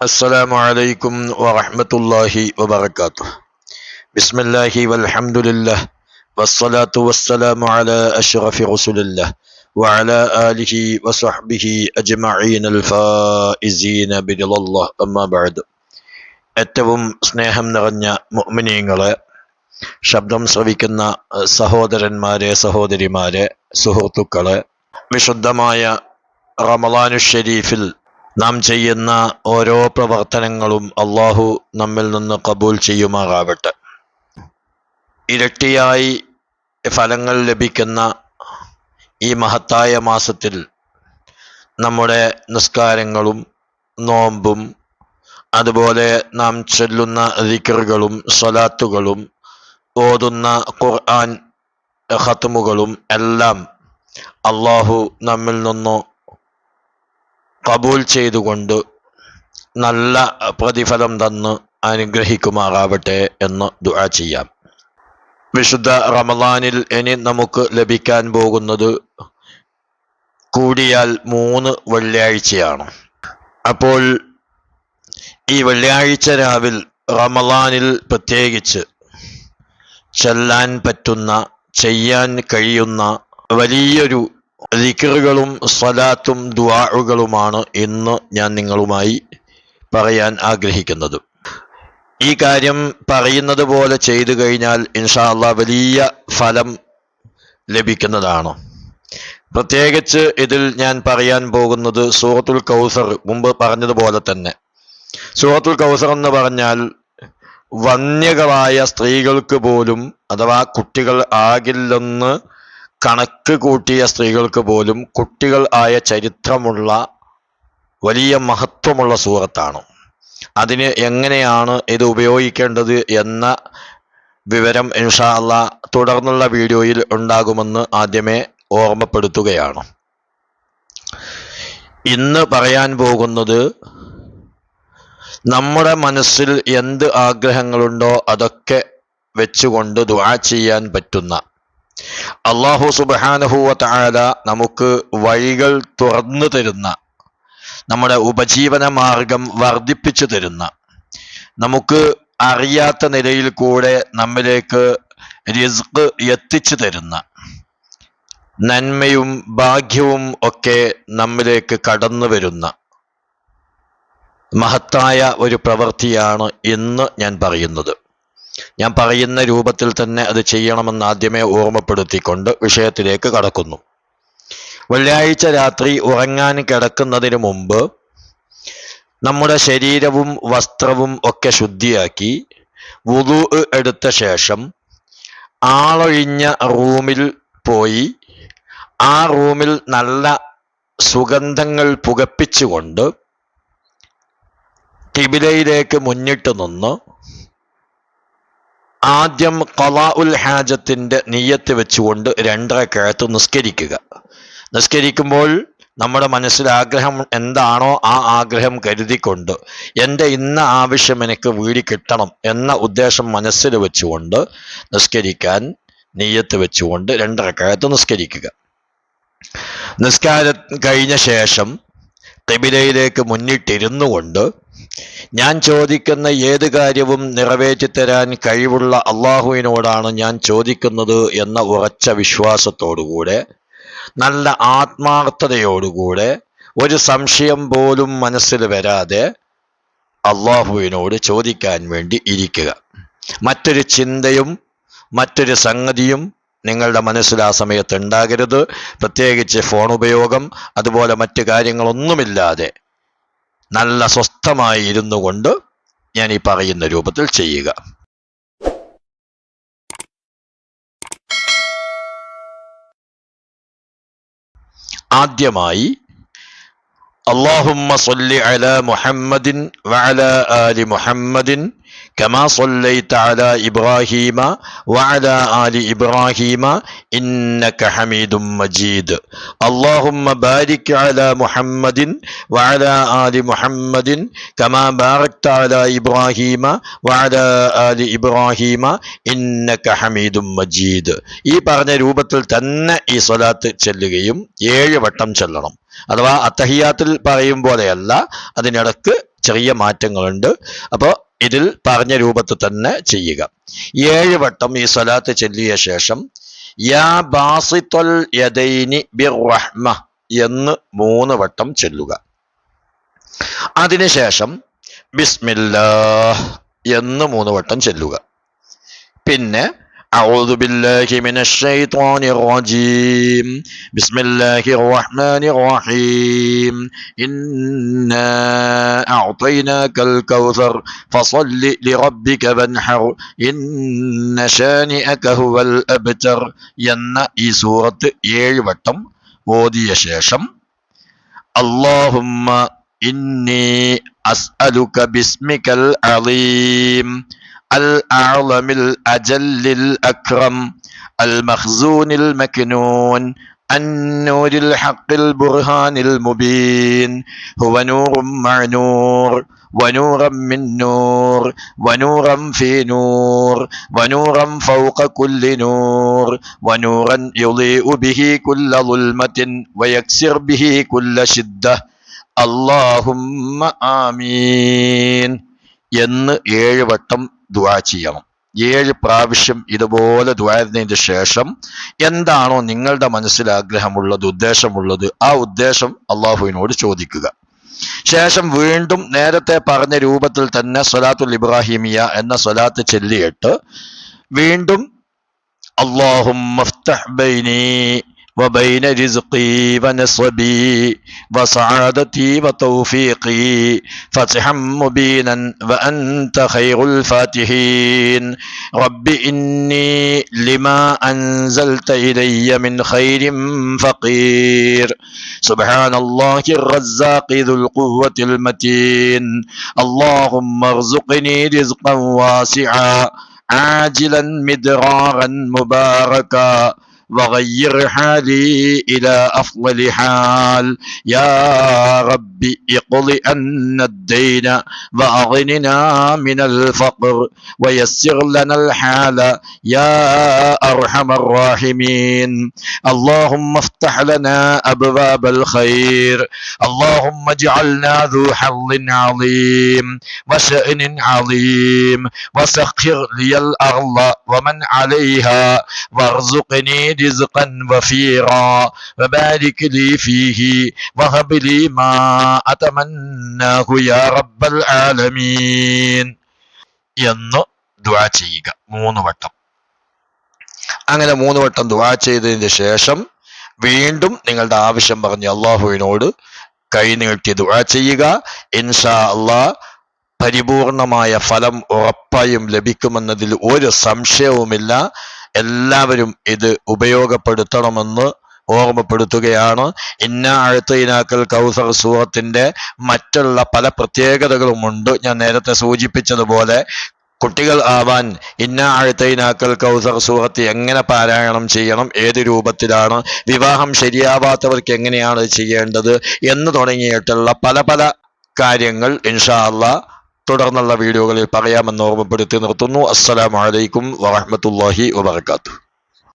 السلام عليكم ورحمة الله وبركاته بسم الله والحمد لله والصلاة والسلام على أشرف رسول الله وعلى آله وصحبه أجمعين الفائزين برضا الله أما بعد ഏറ്റവും സ്നേഹം നിറഞ്ഞ മുഅ്മിനീങ്ങളെ ശബ്ദം ശ്രവിക്കുന്ന അഹ്, സഹോദരന്മാരെ സഹോദരിമാരെ സുഹൃത്തുക്കളെ വിശുദ്ധമായ റമലാനു ഷരീഫിൽ നാം ചെയ്യുന്ന ഓരോ പ്രവർത്തനങ്ങളും അള്ളാഹു നമ്മിൽ നിന്ന് കബൂൽ ചെയ്യുമാറാവട്ടെ ഇരട്ടിയായി ഫലങ്ങൾ ലഭിക്കുന്ന ഈ മഹത്തായ മാസത്തിൽ നമ്മുടെ നിസ്കാരങ്ങളും നോമ്പും അതുപോലെ നാം ചൊല്ലുന്ന ദിക്റുകളും സ്വലാത്തുകളും ഓതുന്ന ഖുർആൻ ഹത്തുമുകളും എല്ലാം അള്ളാഹു നമ്മിൽ നിന്നു കബൂൽ ചെയ്തുകൊണ്ട് നല്ല പ്രതിഫലം തന്ന് അനുഗ്രഹിക്കുമാറാവട്ടെ എന്ന് ദുആ ചെയ്യാം. വിശുദ്ധ റമദാനിൽ ഇനി നമുക്ക് ലഭിക്കാൻ പോകുന്നത് കൂടിയാൽ മൂന്ന് വെള്ളിയാഴ്ചയാണ്. അപ്പോൾ ഈ വെള്ളിയാഴ്ച രാവിൽ റമദാനിൽ പ്രത്യേകിച്ച് ചെല്ലാൻ പറ്റുന്ന ചെയ്യാൻ കഴിയുന്ന വലിയൊരു ദിക്റുകളും സ്വലാത്തും ദുആകളുമാണ് ഇന്ന് ഞാൻ നിങ്ങളുമായി പറയാൻ ആഗ്രഹിക്കുന്നത്. ഈ കാര്യം പറയുന്നത് പോലെ ചെയ്തു കഴിഞ്ഞാൽ ഇൻഷാല്ല വലിയ ഫലം ലഭിക്കുന്നതാണ്. പ്രത്യേകിച്ച് ഇതിൽ ഞാൻ പറയാൻ പോകുന്നത് സൂറത്തുൽ കൗസർ മുമ്പ് പറഞ്ഞതുപോലെ തന്നെ. സൂറത്തുൽ കൗസർ എന്ന് പറഞ്ഞാൽ വന്യകളായ സ്ത്രീകൾക്ക് പോലും അഥവാ കുട്ടികൾ ആകില്ലെന്ന് കണക്ക് കൂട്ടിയ സ്ത്രീകൾക്ക് പോലും കുട്ടികൾ ആയ ചരിത്രമുള്ള വലിയ മഹത്വമുള്ള സൂറത്താണ്. അതിന് എങ്ങനെയാണ് ഇത് ഉപയോഗിക്കേണ്ടത് എന്ന വിവരം ഇൻഷാ അള്ളാ തുടർന്നുള്ള വീഡിയോയിൽ ഉണ്ടാകുമെന്ന് ആദ്യമേ ഓർമ്മപ്പെടുത്തുകയാണ്. ഇന്ന് പറയാൻ പോകുന്നത് നമ്മുടെ മനസ്സിൽ എന്ത് ആഗ്രഹങ്ങളുണ്ടോ അതൊക്കെ വെച്ചുകൊണ്ട് ദുആ ചെയ്യാൻ പറ്റുന്ന അള്ളാഹു സുബാനഹുവ താല നമുക്ക് വഴികൾ തുറന്നു തരുന്ന നമ്മുടെ ഉപജീവന മാർഗം വർദ്ധിപ്പിച്ചു തരുന്ന നമുക്ക് അറിയാത്ത നിലയിൽ കൂടെ നമ്മിലേക്ക് റിസ്ക് എത്തിച്ചു തരുന്ന നന്മയും ഭാഗ്യവും ഒക്കെ നമ്മിലേക്ക് കടന്നു വരുന്ന മഹത്തായ ഒരു പ്രവൃത്തിയാണ് ഇന്ന് ഞാൻ പറയുന്നത്. ഞാൻ പറയുന്ന രൂപത്തിൽ തന്നെ അത് ചെയ്യണമെന്ന് ആദ്യമേ ഓർമ്മപ്പെടുത്തിക്കൊണ്ട് വിഷയത്തിലേക്ക് കടക്കുന്നു. വെള്ളിയാഴ്ച രാത്രി ഉറങ്ങാൻ കിടക്കുന്നതിന് മുമ്പ് നമ്മുടെ ശരീരവും വസ്ത്രവും ഒക്കെ ശുദ്ധിയാക്കി വുതു എടുത്ത ശേഷം ആളൊഴിഞ്ഞ റൂമിൽ പോയി ആ റൂമിൽ നല്ല സുഗന്ധങ്ങൾ പുകപ്പിച്ചുകൊണ്ട് കിബിലയിലേക്ക് മുന്നിട്ട് നിന്ന് ആദ്യം കലാ ഉൽ ഹാജത്തിന്റെ നീയത്ത് വെച്ചുകൊണ്ട് രണ്ടര കിഴത്ത് നിസ്കരിക്കുക. നിസ്കരിക്കുമ്പോൾ നമ്മുടെ മനസ്സിൽ ആഗ്രഹം എന്താണോ ആ ആഗ്രഹം കരുതിക്കൊണ്ട് എന്റെ ഇന്ന ആവശ്യം എനിക്ക് വീടി കിട്ടണം എന്ന ഉദ്ദേശം മനസ്സിൽ വെച്ചുകൊണ്ട് നിസ്കരിക്കാൻ നീയത്ത് വെച്ചുകൊണ്ട് രണ്ടര കിഴത്ത് നിസ്കരിക്കുക. നിസ്കാരം കഴിഞ്ഞ ശേഷം തെബിലയിലേക്ക് മുന്നിട്ടിരുന്നു കൊണ്ട് ഞാൻ ചോദിക്കുന്ന ഏത് കാര്യവും നിറവേറ്റി തരാൻ കഴിവുള്ള അള്ളാഹുവിനോടാണ് ഞാൻ ചോദിക്കുന്നത് എന്ന ഉറച്ച വിശ്വാസത്തോടുകൂടെ നല്ല ആത്മാർത്ഥതയോടുകൂടെ ഒരു സംശയം പോലും മനസ്സിൽ വരാതെ അള്ളാഹുവിനോട് ചോദിക്കാൻ വേണ്ടി ഇരിക്കുക. മറ്റൊരു ചിന്തയും മറ്റൊരു സംഗതിയും നിങ്ങളുടെ മനസ്സിൽ ആ സമയത്ത് ഉണ്ടാകരുത്. പ്രത്യേകിച്ച് ഫോൺ ഉപയോഗം അതുപോലെ മറ്റു കാര്യങ്ങളൊന്നുമില്ലാതെ നല്ല സ്വസ്ഥമായി ഇരുന്നു കൊണ്ട് ഞാൻ ഈ പറയുന്ന രൂപത്തിൽ ചെയ്യുക. ആദ്യമായി അള്ളാഹുമ്മ സൊല്ലി അല മുഹമ്മദിൻ വഅല ആലി മുഹമ്മദിൻ كما صليت على إبراهيم وعلى آل إبراهيم إنك حميد مجيد اللهم بارك على محمد وعلى آل محمد كما باركت على إبراهيم وعلى آل إبراهيم إنك حميد مجيد ഈ പറഞ്ഞ രൂപത്തിൽ തന്നെ ഈ സ്വലാത്ത് ചെല്ലുകയും ഏഴ് വട്ടം ചെല്ലണം അഥവാ അത്തഹിയാത്തിൽ പറയും പോലെയല്ല അതിനിടക്ക് ചെറിയ മാറ്റങ്ങളുണ്ട് അപ്പോൾ ഇതിൽ പറഞ്ഞ രൂപത്തിൽ തന്നെ ചെയ്യുക. ഏഴ് വട്ടം ഈ സ്വലാത്ത് ചൊല്ലിയ ശേഷം യാ ബാസിത്വൽ യദൈനി ബിർറഹ്മ എന്ന് മൂന്ന് വട്ടം ചൊല്ലുക. അതിനുശേഷം ബിസ്മില്ലാ എന്ന് മൂന്ന് വട്ടം ചൊല്ലുക. പിന്നെ أعوذ بالله من الشيطان الرجيم بسم الله الرحمن الرحيم إنا أعطيناك الكوثر فصل لربك وانحر إن شانئك هو الأبتر എന്ന ഈ സൂറത്ത് ഏഴ് വട്ടം ഓതിയ ശേഷം اللهم إني أسألك باسمك العظيم الأعظم الأجل الأكرم المخزون المكنون النور الحق البرهان المبين هو نور مع نور ونورا من نور ونورا في نور ونورا فوق كل نور ونورا يضيء به كل ظلمة ويكسر به كل شدة اللهم آمين എന്ന് ഏഴ് വട്ടം ദുആ ചെയ്യണം. ഏഴ് പ്രാവശ്യം ഇതുപോലെ ദ്വാരുന്നതിന് ശേഷം എന്താണോ നിങ്ങളുടെ മനസ്സിൽ ആഗ്രഹമുള്ളത് ഉദ്ദേശമുള്ളത് ആ ഉദ്ദേശം അള്ളാഹുവിനോട് ചോദിക്കുക. ശേഷം വീണ്ടും നേരത്തെ പറഞ്ഞ രൂപത്തിൽ തന്നെ സൊലാത്തുൽ ഇബ്രാഹിമിയ എന്ന സൊലാത്ത് ചൊല്ലിയിട്ട് വീണ്ടും അള്ളാഹും وبين رزقي ونصبي وسعادتي وتوفيقي. فتحا مبينا وأنت خير الفاتحين. رب إني لما أنزلت إلي من خير فقير. سبحان الله الرزاق ذو القوة المتين. اللهم ارزقني رزقا واسعا عاجلا مدرارا مباركا. وغير حالي إلى أفضل حال. يا رب اقض أن الدين وأغننا من الفقر ويسر لنا الحال. يا أرحم الراحمين. اللهم افتح لنا أبواب الخير. اللهم اجعلنا ذو حظ عظيم وشأن عظيم وسخر لي الأرض ومن عليها وارزقني رزقا وفيرا وبارك لي فيه وهب لي ما أتمناه يا رب العالمين എന്ന് ദുആ ചെയ്യുക മൂന്ന് വട്ടം അങ്ങനെ മൂന്ന് വട്ടം ദുആ ചെയ്തതിന് ശേഷം വീണ്ടും നിങ്ങളുടെ ആവശ്യം പറഞ്ഞ് അള്ളാഹുവിനോട് കൈ നീട്ടി ദുആ ചെയ്യുക ഇൻഷാ അള്ളാഹ് പരിപൂർണമായ ഫലം ഉറപ്പായും ലഭിക്കുമെന്നതിൽ ഒരു സംശയവുമില്ല എല്ലാവരും ഇത് ഉപയോഗപ്പെടുത്തണമെന്ന് ഓർമ്മപ്പെടുത്തുകയാണ്. ഇന്ന അഴുത്തയിനാക്കൽ കൗസർ സൂറത്തിന്റെ മറ്റുള്ള പല പ്രത്യേകതകളുമുണ്ട്. ഞാൻ നേരത്തെ സൂചിപ്പിച്ചതുപോലെ കുട്ടികൾ ആവാൻ ഇന്ന അഴുത്തയിനാക്കൽ കൗസർ സൂഹത്ത് എങ്ങനെ പാരായണം ചെയ്യണം ഏത് രൂപത്തിലാണ് വിവാഹം ശരിയാവാത്തവർക്ക് എങ്ങനെയാണ് ചെയ്യേണ്ടത് എന്ന് തുടങ്ങിയിട്ടുള്ള പല പല കാര്യങ്ങൾ ഇൻഷാ അള്ളാ തുടർന്നുള്ള വീഡിയോകളിൽ പറയാമെന്ന് ഓർമ്മപ്പെടുത്തി നിർത്തുന്നു. അസ്സലാമലൈക്കും വറഹമത്തല്ലാഹി വബർക്കാത്തു